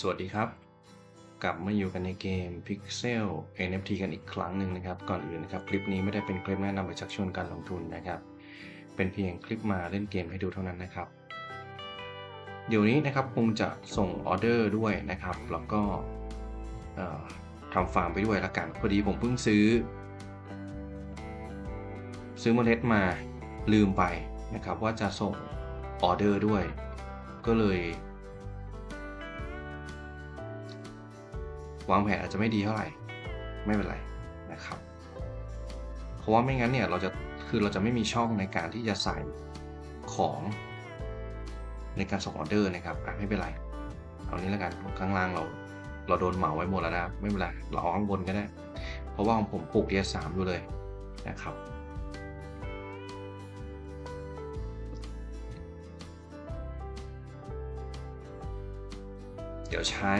สวัสดีครับ กลับมาอยู่กันในเกม Pixel NFT กันอีกครั้งหนึ่งนะครับ ก่อนอื่นนะครับ คลิปนี้ไม่ได้เป็นคลิปแนะนำหรือชักชวนการลงทุนนะครับ เป็นเพียงคลิปมาเล่นเกมให้ดูเท่านั้นนะครับ เดี๋ยวนี้นะครับคงจะส่งออเดอร์ด้วยนะครับ แล้วก็ทำฟาร์มไปด้วยละกันพอดีผมเพิ่งซื้อ ซื้อเมล็ดมาลืมไปนะครับว่าจะส่งออเดอร์ด้วย ก็เลย วางแผนอาจจะไม่ดีเท่าไหร่ ไม่เป็นไรนะครับ เพราะว่าไม่งั้นเนี่ยเราจะคือเราจะไม่มีช่องในการที่จะใส่ของในการส่งออเดอร์นะครับไม่เป็นไร เอานี้แล้วกันข้างล่างเรา เราโดนเหมาไว้หมดแล้วนะไม่เป็นไรเราเอาข้างบนก็ได้ เพราะว่าของผมปลูกเดียสามอยู่เลยนะครับเดี๋ยวใช้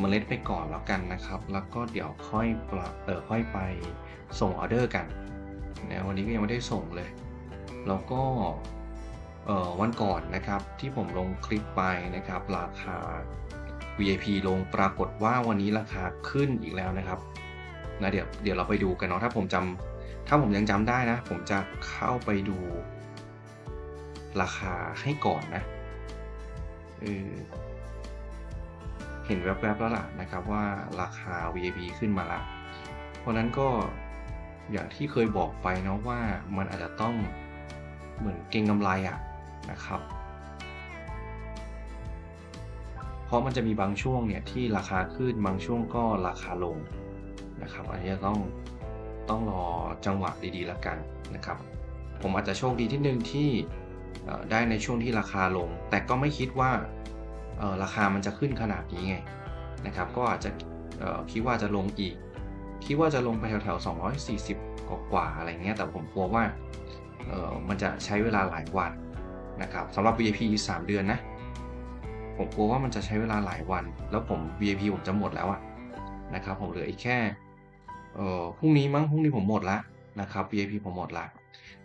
เมล็ดไปก่อนแล้วกันนะครับ แล้วก็เดี๋ยวค่อยปเออค่อยไปส่งออเดอร์กันนะวันนี้ก็ยังไม่ได้ส่งเลย แล้วก็เออวันก่อนนะครับที่ผมลงคลิปไปนะครับ ราคา VIP ลงปรากฏว่าวันนี้ราคาขึ้นอีกแล้วนะครับนะเดี๋ยวเดี๋ยวเราไปดูกันเนาะถ้าผมจำถ้าผมยังจำได้นะ ผมจะเข้าไปดูราคาให้ก่อนนะเออ เห็นแวบๆแล้วล่ะนะครับว่าราคา VIP ขึ้นมาละ เพราะนั้นก็อย่างที่เคยบอกไปเนาะว่ามันอาจจะต้องเหมือนเก็งกำไรอะนะครับ เพราะมันจะมีบางช่วงเนี่ยที่ราคาขึ้นบางช่วงก็ราคาลงนะครับ อันนี้ต้องต้องรอจังหวะดีๆแล้วกันนะครับ ผมอาจจะโชคดีที่หนึ่งที่ได้ในช่วงที่ราคาลง แต่ก็ไม่คิดว่า ราคามันจะขึ้นขนาดนี้ไงนะครับก็อาจจะคิดว่าจะลงอีก คิดว่าจะลงไปแถวๆ240 กว่ากว่าอะไรเงี้ยแต่ผมกลัวว่ามันจะใช้เวลาหลายวันนะครับสำหรับ VIP 3 เดือนนะผมกลัวว่ามันจะใช้เวลาหลายวัน แล้วผม VIP ผมจะหมดแล้วอะนะครับผมเหลืออีกแค่เอ่อพรุ่งนี้มั้งพรุ่งนี้ผมหมดละนะครับ VIP ผมหมดละ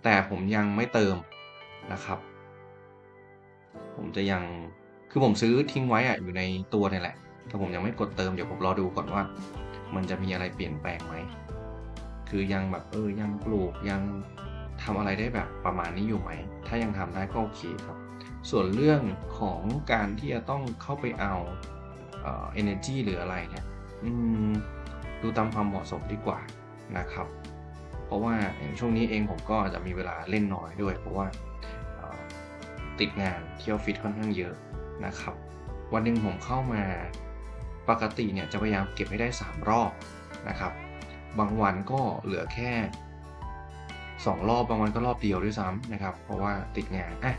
แต่ผมยังไม่เติมนะครับ ผมจะยัง คือผมซื้อทิ้งไว้อะอยู่ในตัวนี่แหละ แต่ผมยังไม่กดเติมเดี๋ยวผมรอดูก่อนว่า มันจะมีอะไรเปลี่ยนแปลงไหม คือยังแบบเออยังปลูกยังทำอะไรได้แบบประมาณนี้อยู่ไหม ถ้ายังทำได้ก็โอเคครับ ส่วนเรื่องของการที่จะต้องเข้าไปเอาเอ่อ energy หรืออะไรเนี่ยอืมดูตามความเหมาะสมดีกว่านะครับ เพราะว่าอย่างช่วงนี้เองผมก็จะมีเวลาเล่นน้อยด้วย เพราะว่าติดงานที่ออฟฟิศค่อนข้างเยอะ นะครับ วันหนึ่งผมเข้ามาปกติเนี่ยจะพยายามเก็บให้ได้ 3 รอบนะครับ บางวันก็เหลือแค่ 2 รอบบางวันก็รอบเดียวด้วยซ้ำนะครับ เพราะว่าติดงานอะ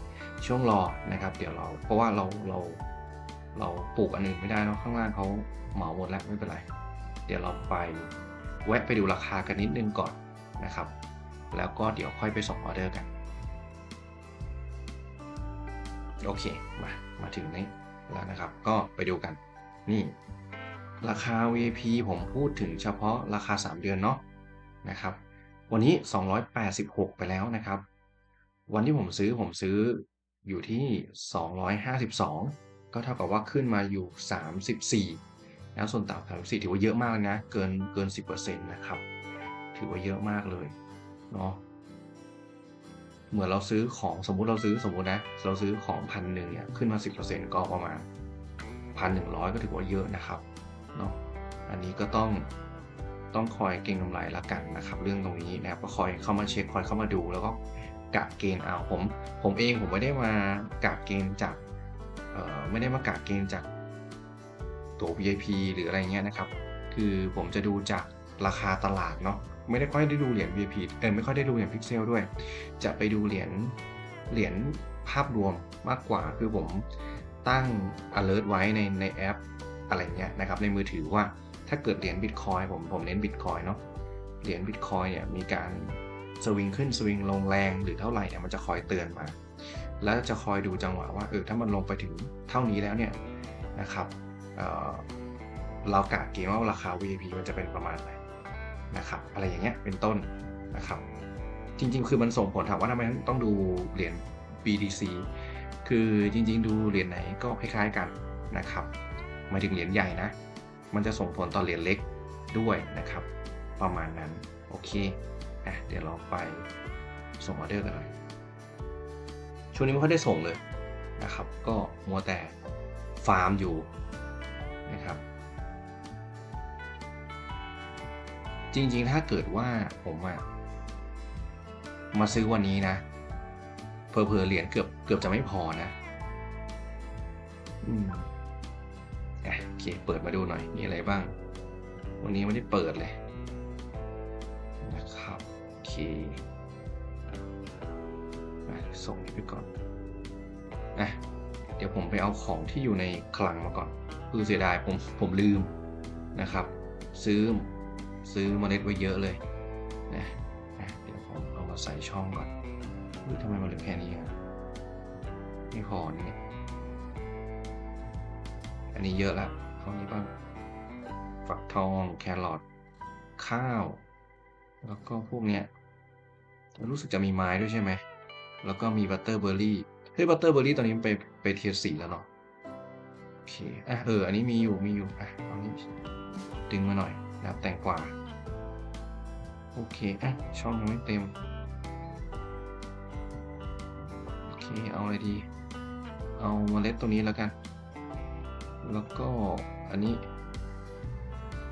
ช่วงรอนะครับ เดี๋ยวเราเพราะว่าเราเราเราปลูกอันอื่นไม่ได้เนอะข้างล่างเขาเหมาหมดแล้วไม่เป็นไร เดี๋ยวเราไปแวะไปดูราคากันนิดนึงก่อนนะครับ แล้วก็เดี๋ยวค่อยไปส่งออเดอร์กัน โอเค มา มาถึงนี้แล้วนะครับ ก็ไปดูกัน นี่ ราคา VIP ผมพูดถึงเฉพาะราคา 3 เดือนเนาะนะครับ วันนี้ 286 ไปแล้วนะครับ วันที่ผมซื้อผมซื้ออยู่ที่ 252 ก็เท่ากับว่าขึ้นมาอยู่ 34 แล้วส่วนต่าง34 ถือว่าเยอะมากนะ เกินเกิน 10%นะครับ ถือว่าเยอะมากเลยเนาะ เหมือนเราซื้อของสมมุติเราซื้อสมมุตินะเราซื้อของพันหนึ่งเนี่ยขึ้นมา 10%ก็ประมาณพันหนึ่งร้อยก็ถือว่าเยอะนะครับเนาะอันนี้ก็ต้องต้องคอยเก็งกำไรละกันนะครับ เรื่องตรงนี้นะครับก็คอยเข้ามาเช็คคอยเข้ามาดูแล้วก็กะเกณฑ์เอาผม ผมเองผมไม่ได้มากะเกณฑ์จากเอ่อไม่ได้มากะเกณฑ์จากตัว VIP หรืออะไรเงี้ยนะครับ คือผมจะดูจาก ราคาตลาดเนาะไม่ได้ค่อยได้ดูเหรียญ VIP เออไม่ค่อยได้ดูเหรียญพิกเซลด้วย จะไปดูเหรียญเหรียญภาพรวมมากกว่าคือผมตั้ง alert ไว้ในในแอปอะไรเงี้ยนะครับในมือถือว่าถ้าเกิดเหรียญ Bitcoin ผมผมเน้น Bitcoin เนาะเหรียญ Bitcoin เนี่ยมีการสวิงขึ้นสวิงลงแรงหรือเท่าไหร่เนี่ยมันจะคอยเตือนมา แล้วจะคอยดูจังหวะว่าเออถ้ามันลงไปถึงเท่านี้แล้วเนี่ยนะครับเเรากะเกณฑ์ว่าราคา VIP มันจะเป็นประมาณไหน นะครับอะไรอย่างเงี้ยเป็นต้นนะครับจริงๆ คือมันส่งผลถามว่าทำไมต้องดูเหรียญ BTC คือจริงๆ ดูเหรียญไหนก็คล้ายๆกันนะครับหมายถึงเหรียญใหญ่นะ มันจะส่งผลต่อเหรียญเล็กด้วยนะครับ ประมาณนั้น โอเคอะเดี๋ยวเราไปส่งออเดอร์กันหน่อยช่วงนี้ไม่ค่อยได้ส่งเลยนะครับ ก็มัวแต่ฟาร์มอยู่นะครับ จริง ๆ ถ้าเกิดว่าผมอะมาซื้อวันนี้นะเพอเพอเหรียญเกือบเกือบจะไม่พอนะอืมอะโอเค เปิดมาดูหน่อย มีอะไรบ้าง วันนี้ไม่ได้เปิดเลย นะครับ โอเคส่งนี้ไปก่อนอะเดี๋ยวผมไปเอาของที่อยู่ในคลังมาก่อน คือเสียดายผมผมลืมนะครับ ซื้อ ซื้อเมล็ดไว้เยอะเลยนะเดี๋ยวผมเอามาใส่ช่องก่อนเฮ้ยทำไมมันเหลือแค่นี้อะไม่พอนี่อันนี้เยอะละเท่านี้บ้างฝักทองแครอทข้าว แล้วก็พวกเนี้ยรู้สึกจะมีไม้ด้วยใช่ไหม แล้วก็มีบัตเตอร์เบอร์รี่เฮ้ยบัตเตอร์เบอร์รี่ตอนนี้มันไปไปเทียร์สีแล้วเนาะโอเคอะเอออันนี้มีอยู่มีอยู่อะเอานี้ดึงมาหน่อย นะครับแตงกวาโอเคอะช่องยังไม่เต็ม โอเค เอาอะไรดี เอาเมล็ดตัวนี้แล้วกัน แล้วก็อันนี้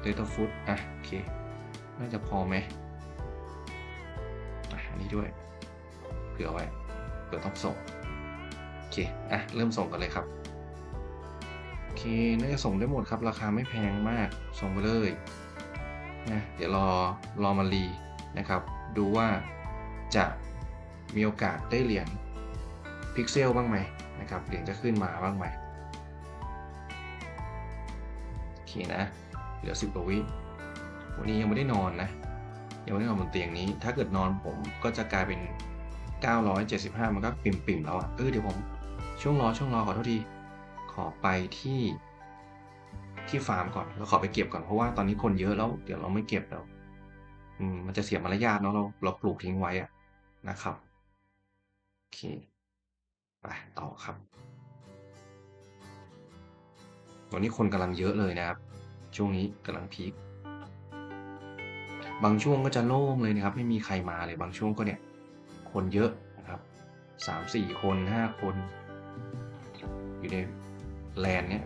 เดต้าฟูดอะ โอเค น่าจะพอไหมอะอันนี้ด้วย เผื่อไว้เผื่อต้องส่ง โอเค อะ เริ่มส่งกันเลยครับ โอเค น่าจะส่งได้หมดครับ ราคาไม่แพงมาก ส่งไปเลย นะเดี๋ยวรอรอมารีนะครับ ดูว่าจะมีโอกาสได้เหรียญพิกเซลบ้างไหมนะครับเหรียญจะขึ้นมาบ้างไหมโอเคนะเหลือสิบกว่าวิวันนี้ยังไม่ได้นอนนะยังไม่ได้นอนบนเตียงนี้ ถ้าเกิดนอนผมก็จะกลายเป็น 975 มันก็ปิ่มๆแล้วอะเออเดี๋ยวผมช่วงรอช่วงรอขอโทษทีขอไปที่ ที่ฟาร์มก่อนแล้วขอไปเก็บก่อนเพราะว่าตอนนี้คนเยอะแล้ว เดี๋ยวเราไม่เก็บแล้วมมันจะเสียมารยาทเนาะเราเราปลูกทิ้งไว้อะนะครับโอเคไปต่อครับวันนี้คนกำลังเยอะเลยนะครับ ช่วงนี้กำลังพีคบางช่วงก็จะโล่งเลยนะครับ ไม่มีใครมาเลยบางช่วงก็เนี่ย คนเยอะนะครับสามสี่คนห้าคน อยู่ในแลนเนี้ย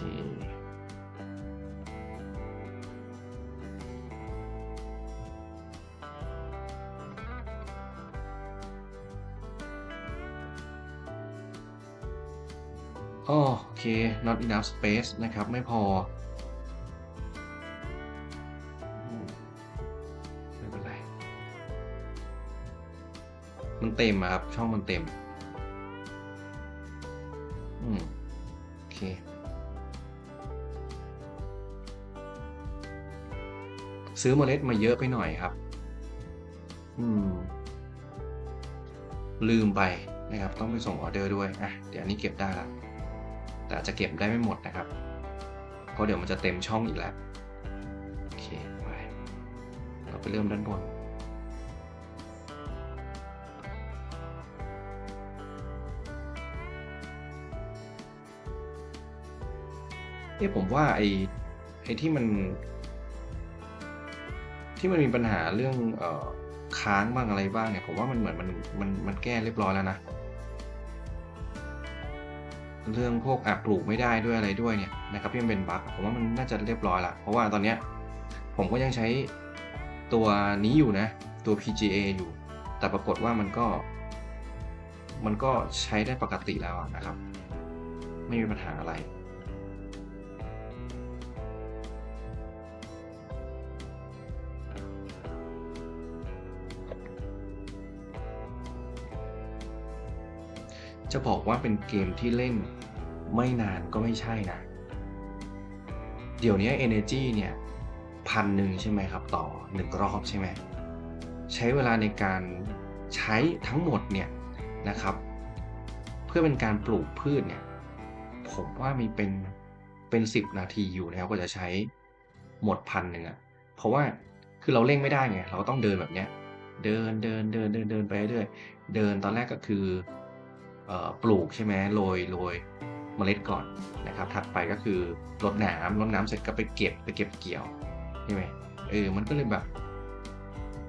โอเคอ้อโอเค not enough space นะครับ ไม่พอ ไม่เป็นไร มันเต็มอะครับ ช่องมันเต็ม ซื้อเมล็ดมาเยอะไปหน่อยครับ อืม ลืมไปนะครับ ต้องไปส่งออเดอร์ด้วยอะเดี๋ยวอันนี้เก็บได้ละแต่อาจจะเก็บได้ไม่หมดนะครับ เพราะเดี๋ยวมันจะเต็มช่องอีกแล้วโอเคไปเราไปเริ่มด้านบนเอ๊ะผมว่าไอ้ไอ้ที่มัน ที่มันมีปัญหาเรื่องเอ่อค้างบ้างอะไรบ้างเนี่ยผมว่ามันเหมือนมันมันมันแก้เรียบร้อยแล้วนะ เรื่องพวกอะปลูกไม่ได้ด้วยอะไรด้วยเนี่ยนะครับที่มันเป็นบั๊กผมว่ามันน่าจะเรียบร้อยละเพราะว่าตอนเนี้ยผมก็ยังใช้ตัวนี้อยู่นะ ตัว PGA อยู่ แต่ปรากฏว่ามันก็ มันก็ใช้ได้ปกติแล้วนะครับ ไม่มีปัญหาอะไร จะบอกว่าเป็นเกมที่เล่นไม่นานก็ไม่ใช่นะ เดี๋ยวนี้ Energy เนี่ยพันหนึ่งใช่ไหมครับ ต่อหนึ่งรอบใช่ไหมใช้เวลาในการใช้ทั้งหมดเนี่ยนะครับ เพื่อเป็นการปลูกพืชเนี่ยผมว่ามีเป็นเป็นสิบนาทีอยู่แล้วก็จะใช้หมดพันหนึ่งอะเพราะว่าคือเราเร่งไม่ได้ไง เราก็ต้องเดินแบบเนี้ย เดินเดินเดินเดินเดินไปเรื่อยเดินตอนแรกก็คือ ปลูกใช่ไหมโรยโรยเมล็ดก่อนนะครับ ถัดไปก็คือรดน้ำรดน้ำเสร็จก็ไปเก็บไปเก็บเกี่ยวใช่ไหมเออมันก็เลยแบบ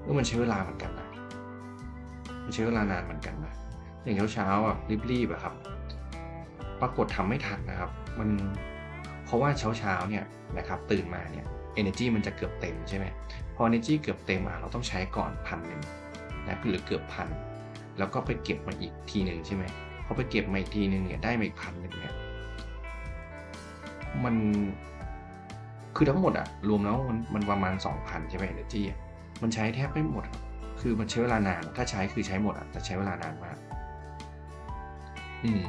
เออมันใช้เวลาเหมือนกันนะมันใช้เวลานานเหมือนกันนะอย่างเช้าๆอะรีบๆอะครับ ปรากฏทำไม่ทันนะครับ มันเพราะว่าเช้าๆเนี่ยนะครับ ตื่นมาเนี่ย energy มันจะเกือบเต็มใช่ไหมพอ energy เกือบเต็มอะเราต้องใช้ก่อนพันหนึ่งนะหรือเกือบพันแล้วก็ไปเก็บมาอีกทีหนึ่งใช่ไหม พอไปเก็บมาอีกทีหนึ่งเนี่ยได้มาอีกพันหนึ่งเนี่ยมันคือทั้งหมดอะรวมแล้วมันมันประมาณสองพันใช่ไหม energy อะมันใช้แทบไม่หมด คือมันใช้เวลานาน ถ้าใช้คือใช้หมดอะแต่ใช้เวลานานมาก อืม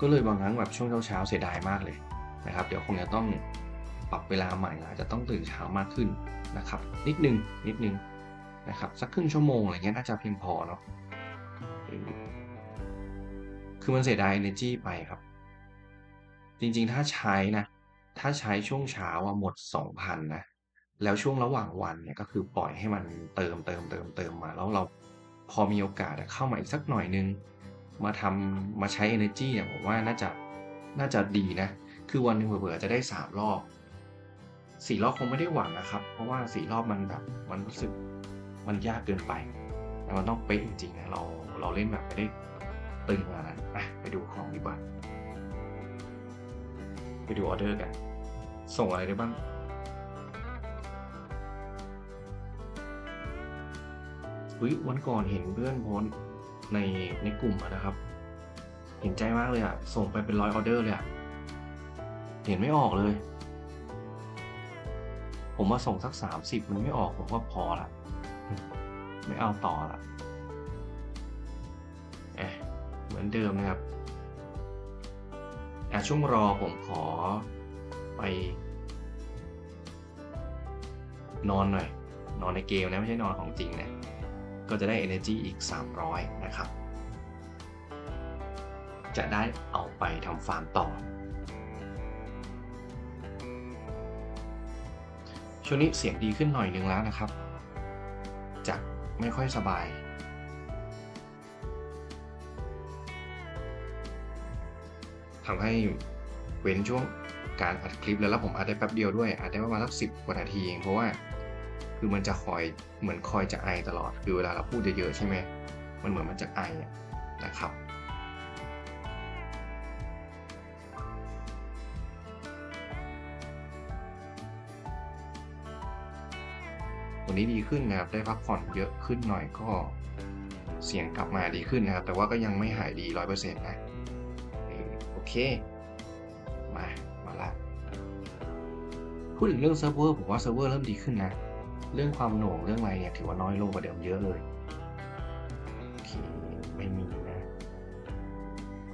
ก็เลยบางครั้งแบบช่วงเช้าๆเสียดายมากเลยนะครับ เดี๋ยวคงจะต้องปรับเวลาใหม่อาจจะต้องตื่นเช้ามากขึ้นนะครับ นิดนึงนิดนึง นะครับสักครึ่งชั่วโมงอะไรเงี้ยน่าจะเพียงพอเนาะคือมันเสียดาย energy ไปครับ จริงๆถ้าใช้นะ ถ้าใช้ช่วงเช้าอะหมด 2,000 นะ แล้วช่วงระหว่างวันเนี่ยก็คือปล่อยให้มันเติมเติมเติมเติมมา แล้วเราพอมีโอกาสเข้ามาอีกสักหน่อยนึง มาทำมาใช้ energy เนี่ยผมว่าน่าจะน่าจะดีนะ คือวันหนึ่งเผื่อจะได้สามรอบสี่รอบคงไม่ได้หวังนะครับ เพราะว่าสี่รอบมันแบบมันรู้สึก มันยากเกินไปแต่มันต้องเป๊ะจริงๆนะเราเราเล่นแบบไม่ได้ตึงขนาดนั้นะไปดูของดีกว่าไปดูออเดอร์กัน ส่งอะไรได้บ้างเฮ้ยวันก่อนเห็นเพื่อนโพสในในกลุ่มนะครับ เห็นใจมากเลยอะส่งไปเป็นร้อยออเดอร์เลยอะเห็นไม่ออกเลย ผมมาส่งสักสามสิบมันไม่ออกผมว่าพอละ ไม่เอาต่อละเอ๊ะเหมือนเดิมนะครับอ่ช่วงรอผมขอไป นอนหน่อย นอนในเกมนะ ไม่ใช่นอนของจริงนะ ก็จะได้ energy อีก 300 นะครับ จะได้เอาไปทำฟาร์มต่อ ช่วงนี้เสียงดีขึ้นหน่อยนึงแล้วนะครับ ไม่ค่อยสบาย ทำให้เว้นช่วงการอัดคลิปแล้วแล้วผมอัดได้แป๊บเดียวด้วยอัดได้ประมาณสักสิบกว่านาทีเองเพราะว่า คือมันจะคอยเหมือนคอยจะไอตลอดคือเวลาเราพูดเยอะๆใช่ไหมมันเหมือนมันจะไออะนะครับ วันนี้ดีขึ้นนะครับ ได้พักผ่อนเยอะขึ้นหน่อยก็เสียงกลับมาดีขึ้นนะครับ แต่ว่าก็ยังไม่หายดีร้อยเปอร์เซ็นต์นะโอเค มา มาละ พูดถึงเรื่องเซิร์ฟเวอร์ผมว่าเซิร์ฟเวอร์เริ่มดีขึ้นนะ เรื่องความหน่วงเรื่องอะไรเนี่ยถือว่าน้อยลงกว่าเดิมเยอะเลยโอเคไม่มีนะ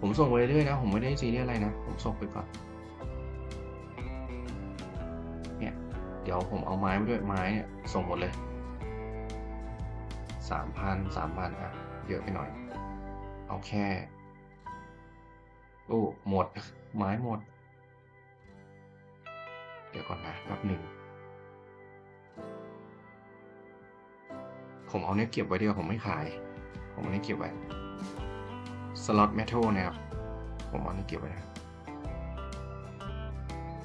ผมส่งไปเรื่อยๆนะ ผมไม่ได้ซีเรียสอะไรนะ ผมส่งไปก่อน ยวผมเอาไม้ไปด้วยไม้เนี่ยส่งหมดเลยสามพันสามพันอะ เยอะไปหน่อย เอาแค่โอ้หมด ไม้หมด เดี๋ยวก่อนนะแป๊บหนึ่ง ผมเอาเนี้ยเก็บไว้ดีกว่าผมไม่ขาย ผมเอาเนี้ยเก็บไว้ สล็อตเมทัลนะครับ ผมเอาเนี้ยเก็บไว้นะ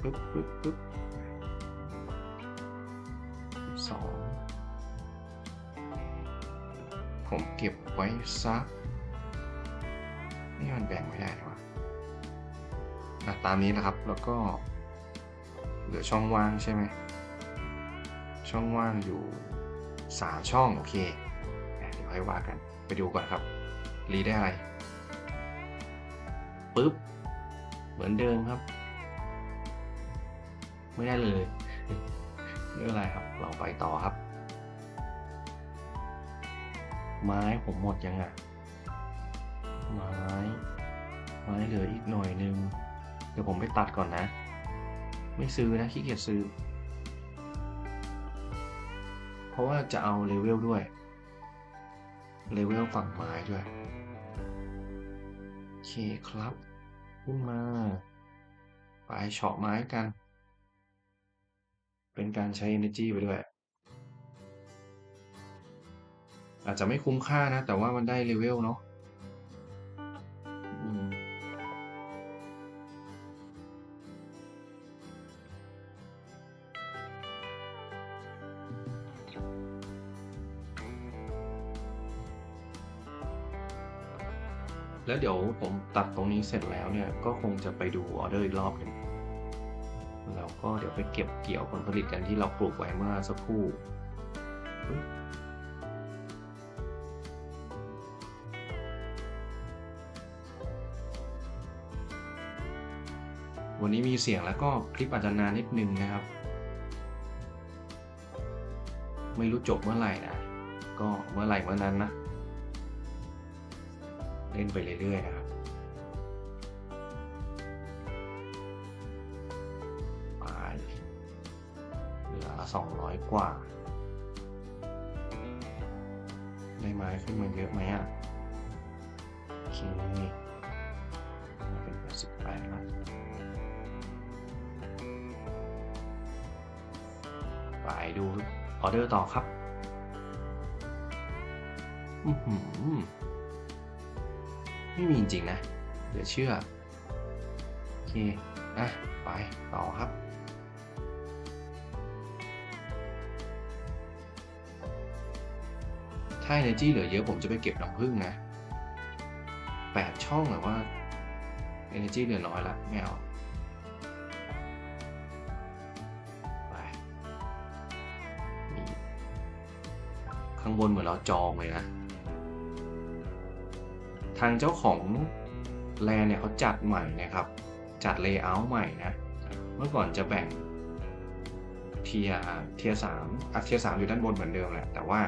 ปึ๊บปึ๊บปึ๊บ สองผมเก็บไว้ซัก นี่มันแบ่งไม่ได้หรอวะอะตามนี้นะครับ แล้วก็ เหลือช่องว่างใช่ไหม ช่องว่างอยู่สามช่อง โอเค เดี๋ยวให้ว่ากัน ไปดูก่อนครับ รีได้อะไร ปึ๊บ เหมือนเดิมครับ ไม่ได้เลย ไม่เป็นไรครับ เราไปต่อครับ ไม้ผมหมดยังอะไม้ไม้เหลืออีกหน่อยนึง เดี๋ยวผมไปตัดก่อนนะ ไม่ซื้อนะขี้เกียจซื้อ เพราะว่าจะเอาเลเวลด้วยเลเวลฝั่งไม้ด้วยโอเคครับ ขึ้นมา ไปเฉาะไม้กัน เป็นการใช้ energy ไปด้วย อาจจะไม่คุ้มค่านะ แต่ว่ามันได้ level เนาะแล้วเดี๋ยวผมตัดตรงนี้เสร็จแล้วเนี่ย ก็คงจะไปดูออเดอร์อีกรอบหนึ่ง ก็เดี๋ยวไปเก็บเกี่ยวผลผลิตกันที่เราปลูกไว้เมื่อสักครู่วันนี้มีเสียงแล้วก็คลิปอาจจะนานนิดนึงนะครับ ไม่รู้จบเมื่อไหร่นะ ก็เมื่อไหร่เมื่อนั้นนะ เล่นไปเรื่อยๆนะครับ ลือ200 กว่า ได้ไม้ขึ้นมาเยอะไหมอะ โอเคมาเป็น88แล้วไปดูออเดอร์ต่อครับอื้อหือไม่มีจริงๆนะ เดี๋ยวเชื่อ โอเค อะ ไปต่อครับา energy เหลือเยอะผมจะไปเก็บน้ำผึ้งนะแปดช่องแต่ว่า energy เหลือน้อยละไม่เอาไปนี่ข้างบนเหมือนเราจองเลยนะ ทางเจ้าของแลนเนี่ยเขาจัดใหม่นะครับ จัดเลเยอร์ใหม่นะ เมื่อก่อนจะแบ่งเทียเทียสามอะเทียสามอยู่ด้านบนเหมือนเดิมแหละ แต่ว่า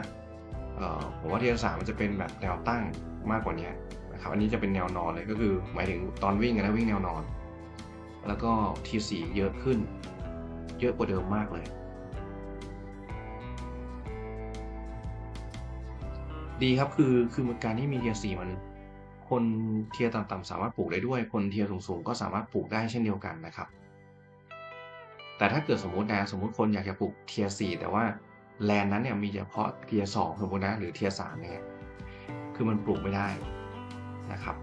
ผมว่าเทียสามมันจะเป็นแบบแนวตั้งมากกว่านี้นะครับอันนี้จะเป็นแนวนอนเลยก็คือหมายถึงตอนวิ่งนะวิ่งแนวนอน แล้วก็ทีสีเยอะขึ้น เยอะกว่าเดิมมากเลย ดีครับคือคือการที่มีเทียสี่มันคนเทียร์ต่ำๆสามารถปลูกได้ด้วย คนเทียร์สูงๆก็สามารถปลูกได้เช่นเดียวกันนะครับ แต่ถ้าเกิดสมมตินะสมมติคนอยากจะปลูกเทียร์สี่แต่ว่า แลนนั้นเนี่ยมีเฉพาะเทียร์สองสมมตินะ หรือเทียร์สามเนี่ยคือมันปลูกไม่ได้นะครับ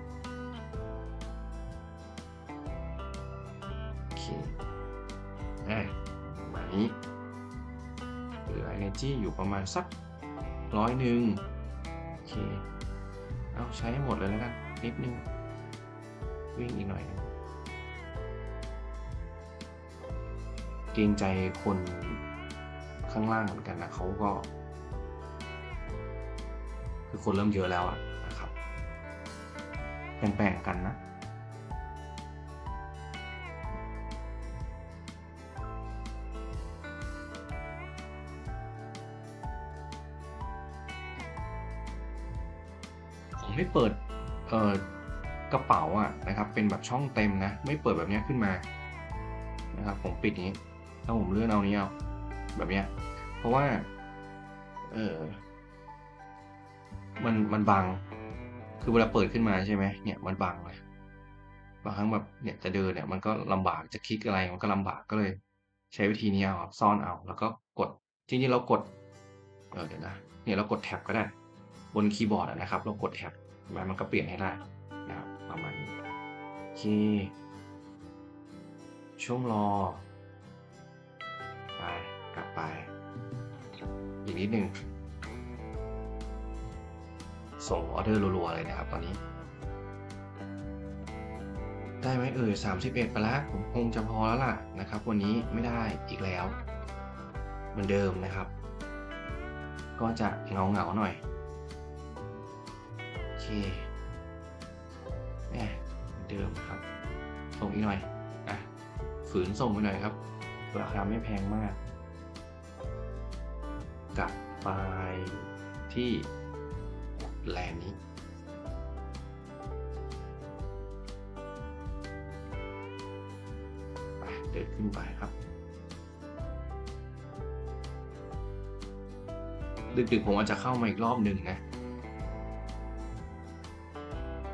โอเคอะมานี้เหลือ energy อยู่ประมาณสักร้อยหนึ่งโอเคเอาใช้ให้หมดเลยแล้วกันนิดนึง วิ่งอีกหน่อยนึงเกรงใจคน ข้างล่างเหมือนกันนะเขาก็ คือคนเริ่มเยอะแล้วอะนะครับแบ่งๆกันนะผมไม่เปิดเอ่อกระเป๋าอะนะครับ เป็นแบบช่องเต็มนะ ไม่เปิดแบบนี้ขึ้นมานะครับผมปิดนี้ถ้าผมเลื่อนเอานี้เอา แบบเนี้ย เพราะว่า เออมันมันบัง คือเวลาเปิดขึ้นมาใช่ไหมเนี่ยมันบังเลยบางครั้งแบบเนี่ยจะเดินเนี่ย มันก็ลำบากจะคลิกอะไรมันก็ลำบากก็เลย ใช้วิธีนี้เอาซ่อนเอา แล้วก็กดจริงๆเรากดเออเดี๋ยวนะเนี่ยเรากดแท็บก็ได้ บนคีย์บอร์ดนะครับ เรากดแท็บมันมันก็เปลี่ยนให้ได้นะครับประมาณนี้โอเคช่วงรอ นิดหนึ่งส่งออเดอร์รัวๆเลยนะครับตอนนี้ ได้ไหมเอ่ยสามสิบเอ็ดไปแล้วผมคงจะพอแล้วล่ะนะครับ วันนี้ไม่ได้อีกแล้ว เหมือนเดิมนะครับ ก็จะเงาเงาๆหน่อยโอเคแหมเหมือนเดิมครับ ส่งอีกหน่อยอะฝืนส่งไปหน่อยครับราคาไม่แพงมาก กลับไปที่แลนนี้ไปเดินขึ้นไปครับ ดึกๆผมอาจจะเข้ามาอีกรอบหนึ่งนะ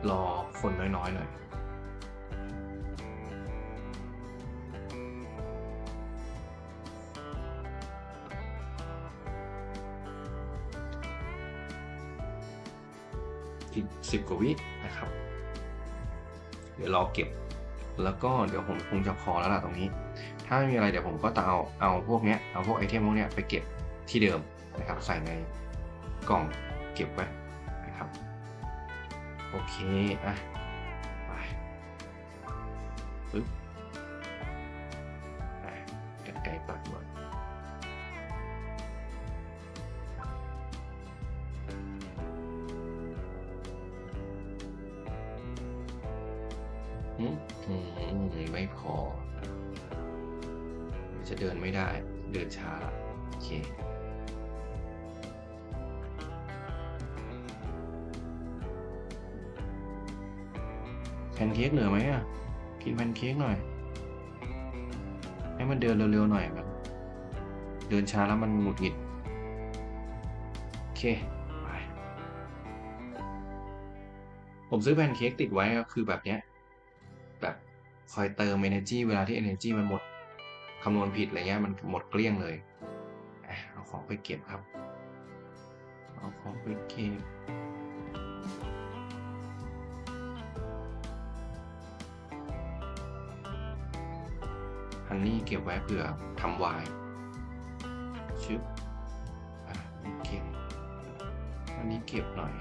รอคนน้อยๆหน่อย ว่าวินะครับ เดี๋ยวรอเก็บ แล้วก็เดี๋ยวผมคงจะพอแล้วล่ะตรงนี้ ถ้าไม่มีอะไรเดี๋ยวผมก็จะเอาเอาพวกเนี้ยเอาพวกไอเทมพวกเนี้ยไปเก็บที่เดิมนะครับ ใส่ในกล่องเก็บไว้นะครับโอเคอะไปปึ๊บอะกันไกลปัดหมด จะเดินไม่ได้ เดินช้าละโอเคแพนเค้กเหลือไหมอะ กินแพนเค้กหน่อย ให้มันเดินเร็วๆหน่อยแบบเดินช้าแล้วมันหงุดหงิด โอเคไปผมซื้อแพนเค้กติดไว้ก็คือแบบเนี้ย แบบคอยเติม energy เวลาที่ energy มันหมด คำนวณผิดอะไรเงี้ยมันหมดเกลี้ยงเลยเอาของไปเก็บครับ เอาของไปเก็บอันนี้เก็บไว้เผื่อทำไวน์ชึบอะนี่เก็บ อันนี้เก็บหน่อย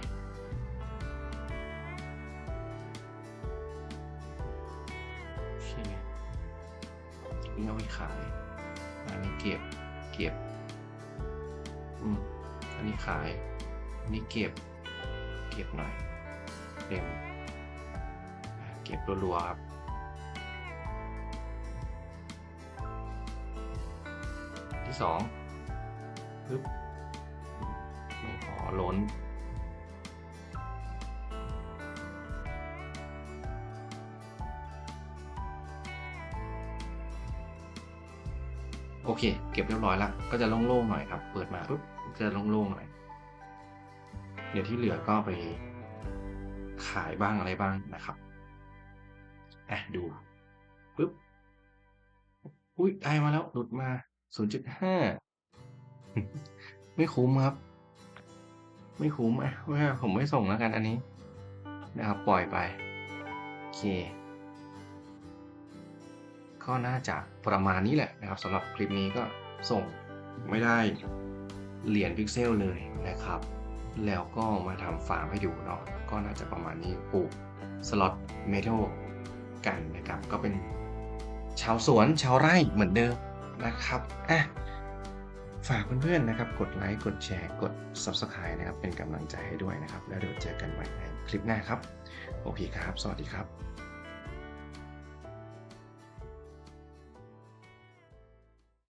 เอาไปขายอันนี้เก็บเก็บอืมอันนี้ขายอันนี้เก็บ เก็บหน่อยเต็มเก็บรัวๆครับที่สองปึ๊บไม่พอล้น เค เก็บเรียบร้อยแล้วก็จะโล่งๆหน่อยครับ เปิดมาปุ๊บจะโล่งๆหน่อยเดี๋ยวที่เหลือก็ไปขายบ้างอะไรบ้างนะครับอะดูปุ๊บอุ้ยได้มาแล้วหลุดมา 0.5 ไม่คุ้มครับ ไม่คุ้มอะว่าผมไม่ส่งแล้วกันอันนี้ นะครับ ปล่อยไป โอเค ก็น่าจะประมาณนี้แหละนะครับสำหรับคลิปนี้ก็ส่งไม่ได้เหรียญพิกเซลเลยนะครับ แล้วก็มาทำฟาร์มให้ดูเนาะก็น่าจะประมาณนี้ปลูกสล็อตเมทัลกันนะครับ ก็เป็นชาวสวนชาวไร่เหมือนเดิมนะครับอะฝากเพื่อนๆนะครับ กดไลค์กดแชร์กด Subscribe นะครับ เป็นกำลังใจให้ด้วยนะครับ แล้วเดี๋ยวเจอกันใหม่ในคลิปหน้าครับ โอเคครับ สวัสดีครับ